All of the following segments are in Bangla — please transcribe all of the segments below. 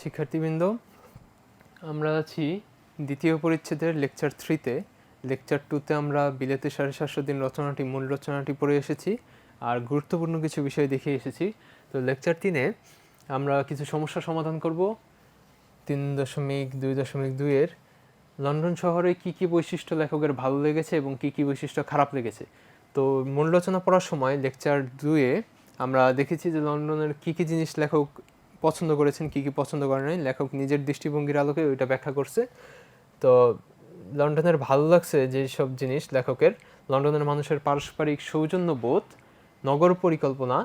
শিক্ষার্থীবৃন্দ, আমরা আছি দ্বিতীয় পরিচ্ছেদের লেকচার থ্রিতে। লেকচার টুতে আমরা বিলেতে সাড়ে সাতশো দিন রচনাটি, মূল রচনাটি পড়ে এসেছি আর গুরুত্বপূর্ণ কিছু বিষয় দেখে এসেছি। তো লেকচার তিনে আমরা কিছু সমস্যা সমাধান করব। তিন দশমিক দুই দশমিক দুইয়ের লন্ডন শহরে কি কি বৈশিষ্ট্য লেখকের ভালো লেগেছে এবং কি কি বৈশিষ্ট্য খারাপ লেগেছে? তো মূল রচনা পড়ার সময় লেকচার দুয়ে আমরা দেখেছি যে লন্ডনের কি কি জিনিস লেখক পছন্দ করেছেন, কি কি পছন্দ করেন নাই, লেখক নিজের দৃষ্টিভঙ্গির আলোকে ওইটা ব্যাখ্যা করছে। তো লন্ডনের ভালো লাগছে যে সব জিনিস লেখকের, লন্ডনের মানুষের পারস্পরিক সৌজন্যবোধ, নগর পরিকল্পনা,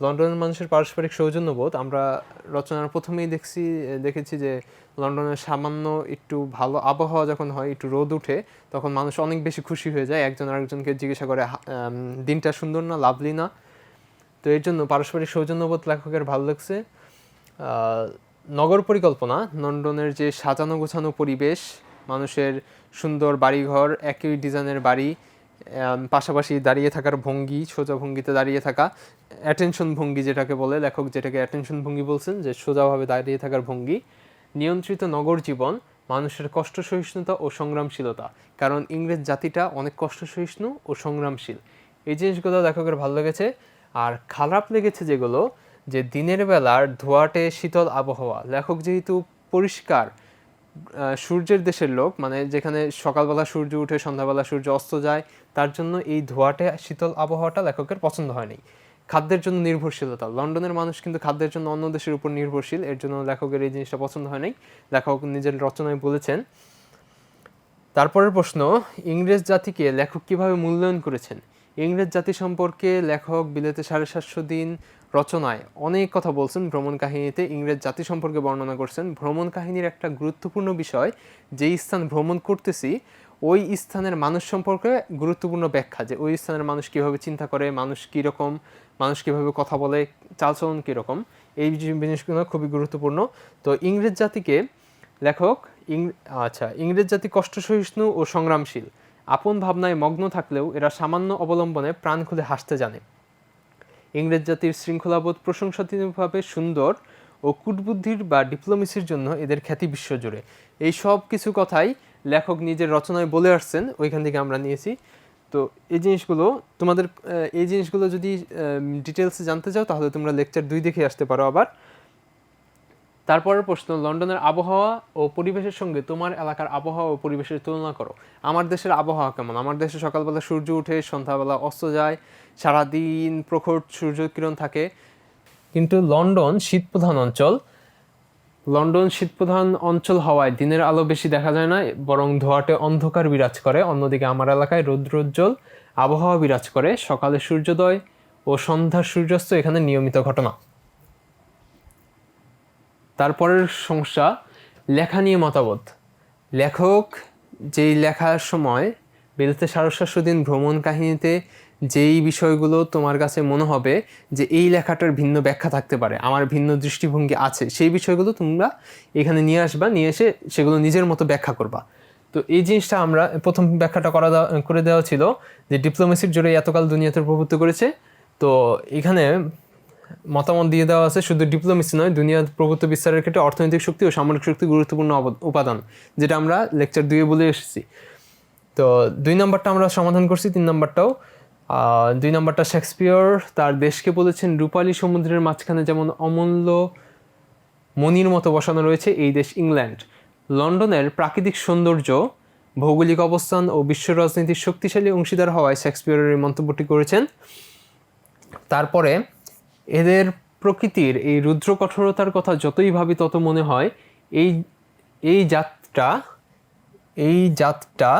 লন্ডনের মানুষের পারস্পরিক সৌজন্যবোধ, আমরা রচনার প্রথমেই দেখছি, দেখেছি যে লন্ডনের সামান্য একটু ভালো আবহাওয়া যখন হয়, একটু রোদ উঠে, তখন মানুষ অনেক বেশি খুশি হয়ে যায়, একজন আরেকজনকে জিজ্ঞাসা করে দিনটা সুন্দর না, লাভলি না? তো এর জন্য পারস্পরিক সৌজন্যবোধ লেখকের ভালো লাগছে। নগর পরিকল্পনা লন্ডনের যে সাজানো গোছানো পরিবেশ, মানুষের সুন্দর বাড়িঘর, একই ডিজাইনের বাড়ি পাশাপাশি দাঁড়িয়ে থাকার ভঙ্গি, সোজা ভঙ্গিতে দাঁড়িয়ে থাকা অ্যাটেনশন ভঙ্গি যেটাকে বলে, লেখক যেটাকে অ্যাটেনশন ভঙ্গি বলছেন, যে সোজাভাবে দাঁড়িয়ে থাকার ভঙ্গি, নিয়ন্ত্রিত নগর জীবন, মানুষের কষ্ট সহিষ্ণুতা ও সংগ্রামশীলতা, কারণ ইংরেজ জাতিটা অনেক কষ্ট সহিষ্ণু ও সংগ্রামশীল। এই জিনিসগুলো লেখকের ভালো লেগেছে, আর খারাপ লেগেছে যেগুলো যে দিনের বেলার ধোয়াটে শীতল আবহাওয়া। লেখক যেহেতু পরিষ্কার সূর্যের দেশের লোক মানে যেখানে সকালবেলা সূর্য উঠে, সন্ধ্যাবেলা সূর্য অস্ত যায়, তার জন্য এই ধোয়াটে শীতল আবহাওয়াটা লেখকের পছন্দ হয়নি। খাদ্যের জন্য নির্ভরশীলতা। লন্ডনের মানুষ কিন্তু খাদ্যের জন্য অন্য দেশের উপর নির্ভরশীল, এর জন্য লেখকের এই জিনিসটা পছন্দ হয় নাই লেখক নিজের রচনায় বলেছেন, তারপরের প্রশ্ন, ইংরেজ জাতিকে লেখক কীভাবে মূল্যায়ন করেছেন? ইংরেজ জাতি সম্পর্কে লেখক বিলেতে সাড়ে সাতশো দিন রচনায় অনেক কথা বলছেন ভ্রমণ কাহিনীতে ইংরেজ জাতি সম্পর্কে বর্ণনা করছেন। ভ্রমণ কাহিনীর একটা গুরুত্বপূর্ণ বিষয়, যেই স্থান ভ্রমণ করতেছি, ওই স্থানের মানুষ সম্পর্কে গুরুত্বপূর্ণ ব্যাখ্যা, যে ওই স্থানের মানুষ কীভাবে চিন্তা করে, মানুষ কীরকম, মানুষ কীভাবে কথা বলে, চালচলন কীরকম, এই জিনিসগুলো খুবই গুরুত্বপূর্ণ। তো ইংরেজ জাতিকে লেখক আচ্ছা ইংরেজ জাতি কষ্ট সহিষ্ণু ও সংগ্রামশীল। আপন ভাবনায় মগ্ন থাকলেও এরা সামান্য অবলম্বনে প্রাণ খুলে হাসতে জানে। ইংরেজ জাতির শৃঙ্খলাবোধ প্রশংসাতীয়ভাবে সুন্দর ও কূটবুদ্ধির বা ডিপ্লোমেসির জন্য এদের খ্যাতি বিশ্বজুড়ে। এই সব কিছু কথাই লেখক নিজের রচনায় বলে আসছেন, ওইখান থেকে আমরা নিয়েছি। তো এই জিনিসগুলো, তোমাদের এই জিনিসগুলো যদি ডিটেলসে জানতে চাও, তাহলে তোমরা লেকচার দুই দেখে আসতে পারো আবার। তারপরের প্রশ্ন, লন্ডনের আবহাওয়া ও পরিবেশের সঙ্গে তোমার এলাকার আবহাওয়া ও পরিবেশের তুলনা করো। আমার দেশের আবহাওয়া কেমন? আমার দেশে সকালবেলা সূর্য উঠে, সন্ধ্যাবেলা অস্ত যায়, সারাদিন প্রখর সূর্যকিরণ থাকে। কিন্তু লন্ডন শীতপ্রধান অঞ্চল। লন্ডন শীতপ্রধান অঞ্চল হওয়ায় দিনের আলো বেশি দেখা যায় না, বরং ধোয়াটে অন্ধকার বিরাজ করে। অন্যদিকে আমার এলাকায় রৌদ্রোজ্জ্বল আবহাওয়া বিরাজ করে। সকালে সূর্যোদয় ও সন্ধ্যার সূর্যাস্ত এখানে নিয়মিত ঘটনা। তারপরের সমস্যা লেখা নিয়ে মতামত। লেখক যেই লেখার সময় বেলতে সাড়ে সাতশো দিন ভ্রমণ কাহিনীতে যেই বিষয়গুলো তোমার কাছে মনে হবে যে এই লেখাটার ভিন্ন ব্যাখ্যা থাকতে পারে, আমার ভিন্ন দৃষ্টিভঙ্গি আছে, সেই বিষয়গুলো তোমরা এখানে নিয়ে আসবা, নিয়ে এসে সেগুলো নিজের মতো ব্যাখ্যা করবা। তো এই জিনিসটা আমরা প্রথম ব্যাখ্যাটা করা করে দেওয়া ছিল যে ডিপ্লোমেসির জোরে এতকাল দুনিয়াতে প্রভুত্ব করেছে। তো এখানে মতামত দিয়ে দেওয়া আছে, শুধু ডিপ্লোমেসি নয় দুনিয়ার প্রভুত্ব বিস্তারের ক্ষেত্রে অর্থনৈতিক শক্তি ও সামরিক শক্তি গুরুত্বপূর্ণ উপাদান, যেটা আমরা লেকচার দুয়ে বলে এসেছি। তো দুই নম্বরটা আমরা সমাধান করছি, তিন নম্বরটাও। দুই নম্বরটা শেক্সপিয়র তার দেশকে বলেছেন, রূপালী সমুদ্রের মাঝখানে যেমন অমূল্য মনির মতো বসানো রয়েছে এই দেশ ইংল্যান্ড। লন্ডনের প্রাকৃতিক সৌন্দর্য, ভৌগোলিক অবস্থান ও বিশ্ব রাজনীতির শক্তিশালী অংশীদার হওয়ায় শেক্সপিয়রের এই মন্তব্যটি করেছেন। তারপরে এদের প্রকৃতির এই রুদ্র কঠোরতার কথা যতই ভাবি, তত মনে হয় এই এই জাতটা এই জাতটা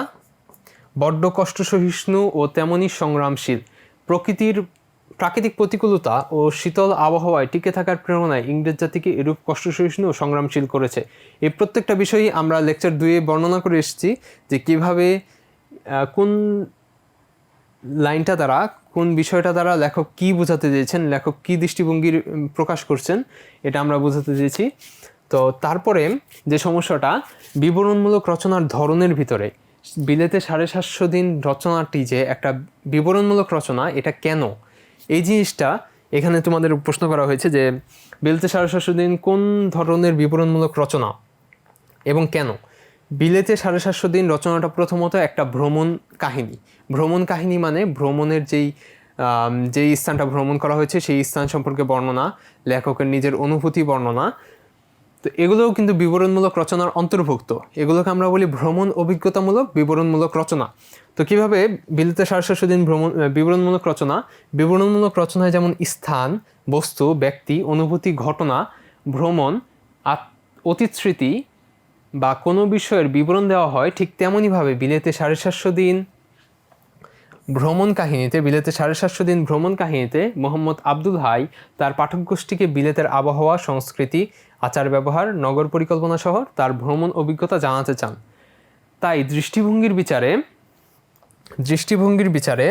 বড্ড কষ্ট সহিষ্ণু ও তেমনই সংগ্রামশীল। প্রকৃতির প্রাকৃতিক প্রতিকূলতা ও শীতল আবহাওয়ায় টিকে থাকার প্রেরণায় ইংরেজ জাতিকে এরূপ কষ্ট সহিষ্ণু ও সংগ্রামশীল করেছে। এই প্রত্যেকটা বিষয়ই আমরা লেকচার দুয়ে বর্ণনা করে এসেছি যে কীভাবে কোন লাইনটা দ্বারা কোন বিষয়টা দ্বারা লেখক কি বোঝাতে চেয়েছেন, লেখক কি দৃষ্টিভঙ্গির প্রকাশ করছেন, এটা আমরা বোঝাতে চেয়েছি। তো তারপরে যে সমস্যাটা, বিবরণমূলক রচনার ধরনের ভিতরে, বিলেতে সাড়ে সাতশো দিন রচনাটি যে একটা বিবরণমূলক রচনা, এটা কেন? এই জিনিসটা এখানে তোমাদের প্রশ্ন করা হয়েছে যে, বিলতে সাড়ে সাতশো দিন কোন ধরনের বিবরণমূলক রচনা এবং কেন? বিলেতে সাড়ে সাতশো দিন রচনাটা প্রথমত একটা ভ্রমণ কাহিনী। ভ্রমণ কাহিনী মানে ভ্রমণের যেই যেই স্থানটা ভ্রমণ করা হয়েছে, সেই স্থান সম্পর্কে বর্ণনা, লেখকের নিজের অনুভূতি বর্ণনা। তো এগুলোও কিন্তু বিবরণমূলক রচনার অন্তর্ভুক্ত। এগুলোকে আমরা বলি ভ্রমণ অভিজ্ঞতামূলক বিবরণমূলক রচনা। তো কীভাবে বিলেতে সাতশো দিন ভ্রমণ বিবরণমূলক রচনা? বিবরণমূলক রচনায় যেমন স্থান, বস্তু, ব্যক্তি, অনুভূতি, ঘটনা, ভ্রমণ অতীত স্মৃতি বা কোনো বিষয়ের বিবরণ দেওয়া হয়, ঠিক তেমনইভাবে বিলেতে সাড়ে সাতশো দিন। ভ্রমণ কাহিনীতে বিলেতে সাড়ে সাতশো দিন ভ্রমণ কাহিনীতে মোহাম্মদ আব্দুল হাই তার পাঠক গোষ্ঠীকে বিলেতের আবহাওয়া, সংস্কৃতি, আচার ব্যবহার, নগর পরিকল্পনা সহ তার ভ্রমণ অভিজ্ঞতা জানাতে চান। তাই দৃষ্টিভঙ্গির বিচারে দৃষ্টিভঙ্গির বিচারে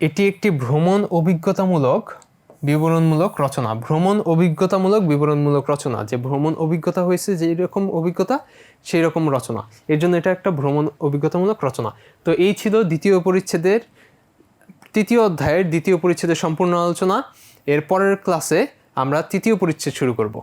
এটি একটি ভ্রমণ অভিজ্ঞতামূলক বিবরণমূলক রচনা, ভ্রমণ অভিজ্ঞতামূলক বিবরণমূলক রচনা, যে ভ্রমণ অভিজ্ঞতা হয়েছে যেই রকম অভিজ্ঞতা সেই রকম রচনা। এর জন্য এটা একটা ভ্রমণ অভিজ্ঞতামূলক রচনা। তো এই ছিল দ্বিতীয় পরিচ্ছেদের, তৃতীয় অধ্যায়ের দ্বিতীয় পরিচ্ছেদের সম্পূর্ণ আলোচনা। এর পরের ক্লাসে আমরা তৃতীয় পরিচ্ছেদ শুরু করব।